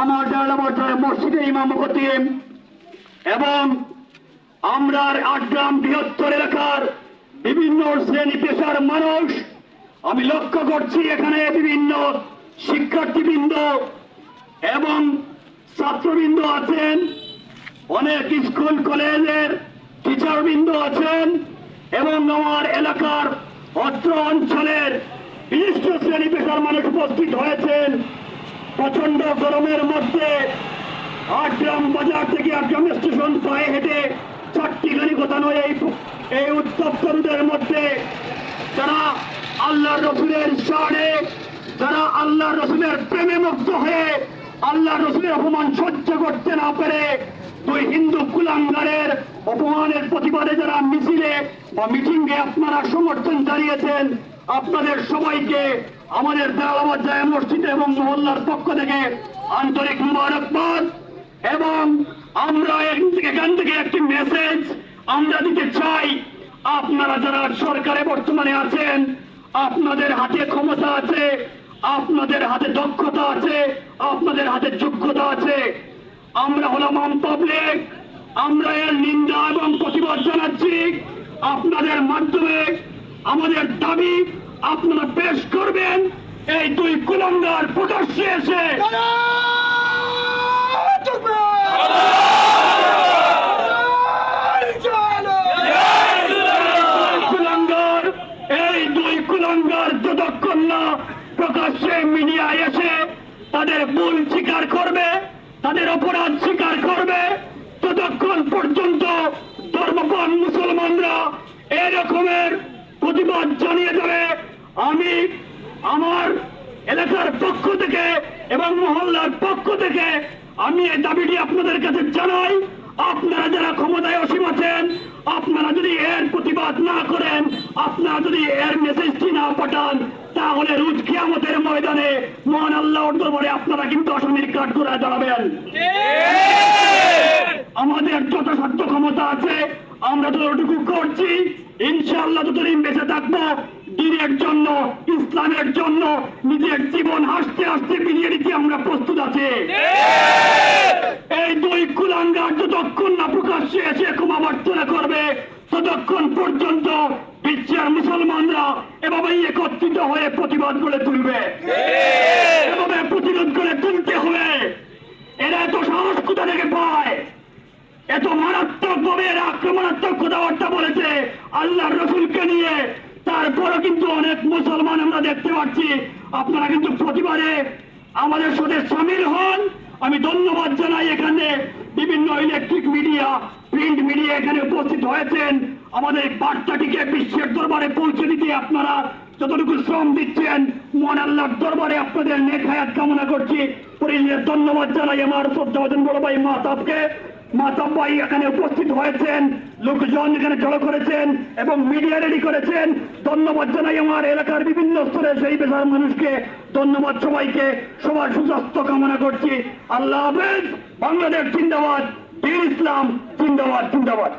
আমার পর্যায়ে মসজিদে ইমাম খতিম এবং আমরা আটগ্রাম বৃহত্তর এলাকার বিভিন্ন শ্রেণি পেশার মানুষ। আমি লক্ষ্য করছি এখানে বিভিন্ন শিক্ষার্থীবৃন্দ এবং ছাত্রবৃন্দ আছেন। অনেক স্কুল, কলেজের টিচারবৃন্দ আছেন এবং আমার এলাকার অত্র অঞ্চলের বিশিষ্ট শ্রেণি পেশার মানুষ উপস্থিত হয়েছেন। প্রচণ্ড গরমের মধ্যে আটগ্রাম বাজার থেকে আটগ্রাম স্টেশন পায়ে হেঁটে চারটি গাড়ি গোতানো এই এই উত্তপ্ত রোদের মধ্যে। তারা আল্লাহ রসুলের সাড়ে তারা আল্লাহ রসুলের প্রেমে মুগ্ধ হয়ে আল্লাহ রসুলের অপমান সহ্য করতে না পেরে দুই হিন্দু কুলাঙ্গারের অপমানের প্রতিবাদে যারা মিছিলে বা মিটিংয়ে আপনারা সমর্থন জানিয়েছেন, আপনাদের সবাইকে আমাদের দেওয়াবাদ যায় মসজিদ এবং মহল্লার পক্ষ থেকে আন্তরিক মুবারকবাদ। এবং আমরা এখান থেকে একটি মেসেজ আমরা দিতে চাই। আপনারা যারা সরকারে বর্তমানে আছেন, আপনাদের হাতে ক্ষমতা আছে, আপনাদের হাতে দক্ষতা আছে, আপনাদের হাতে যোগ্যতা আছে। আমরা হলাম আম পাবলিক আমরা এর নিন্দা এবং প্রতিবাদ জানাচ্ছি। আপনাদের মাধ্যমে আমাদের দাবি আপনারা পেশ করবেন। এই দুই কুলঙ্গার প্রকাশ্যে এসে এই দুই কুলঙ্গার যতক্ষণ না প্রকাশ্যে মিডিয়ায় এসে তাদের ভুল স্বীকার করবে তাদের অপরাধ স্বীকার করবে। ততক্ষণ পর্যন্ত ধর্মপান মুসলমানরা এরকমের প্রতিবাদ জানিয়ে যাবে আমি আমার এলাকার পক্ষ থেকে এবং মহল্লার পক্ষ থেকে আমি এই দাবিটি আপনাদের কাছে জানাই। আপনারা যারা ক্ষমতায় অসীম আছেন, আপনারা যদি এর প্রতিবাদ না করেন, আপনারা যদি এর মেসেজটি না পাঠান তাহলে রুজ কিয়ামতের ময়দানে মহান আল্লাহর দরবারে আপনারা কিন্তু অসমির কাঠ করে দাঁড়াবেন। আমাদের যথাসাধ্য ক্ষমতা আছে, আমরা যতটুকু করছি, ইনশাআল্লাহ যতদিন বেঁচে থাকব, দিনের জন্য, ইসলামের জন্য, নিজের জীবন হাসতে হাসতে বিলিয়ে দিতে আমরা প্রস্তুত আছি এই দুই কুলাঙ্গার যতক্ষণ না প্রকাশ্যে এসে ক্ষমাবর্তনা করবে ততক্ষণ পর্যন্ত বিশ্বের মুসলমানরা এভাবেই একত্রিত হয়ে প্রতিবাদ করে তুলবে এভাবে প্রতিরোধ করে তুলতে হবে। এরা এত সাহস কোথা থেকে পায়? এত মারাত্মক ভাবে এরা আক্রমণাত্মক কথাবার্তা বলেছে আল্লাহর রসুলকে নিয়ে। তারপরও কিন্তু অনেক মুসলমান আমরা দেখতে পাচ্ছি। আপনারা কিন্তু প্রতিবাদে আমাদের সাথে সামিল হন। আমি ধন্যবাদ জানাই এখানে বিভিন্ন ইলেকট্রিক মিডিয়া প্রিন্ট মিডিয়া এখানে উপস্থিত হয়েছেন। আমাদের বার্তাটিকে বিশ্বের দরবারে পৌঁছে দিতে আপনারা যতটুকু শ্রম দিচ্ছেন মন আল্লাহর দরবারে আপনাদের নেক হায়াত কামনা করছি। পরিচয় ধন্যবাদ জানাই আমার শ্রদ্ধাবাদন বড় ভাই মাতাবকে মাতাব ভাই এখানে উপস্থিত হয়েছেন, লোকজন এখানে জড়ো করেছেন এবং মিডিয়া রেডি করেছেন। ধন্যবাদ জানাই আমার এলাকার বিভিন্ন স্তরে সেই পেশার মানুষকে। ধন্যবাদ সবাইকে, সবার সুস্বাস্থ্য কামনা করছি। আল্লাহ হাফেজ, বাংলাদেশ জিন্দাবাদ ইসলাম জিন্দাবাদ জিন্দাবাদ।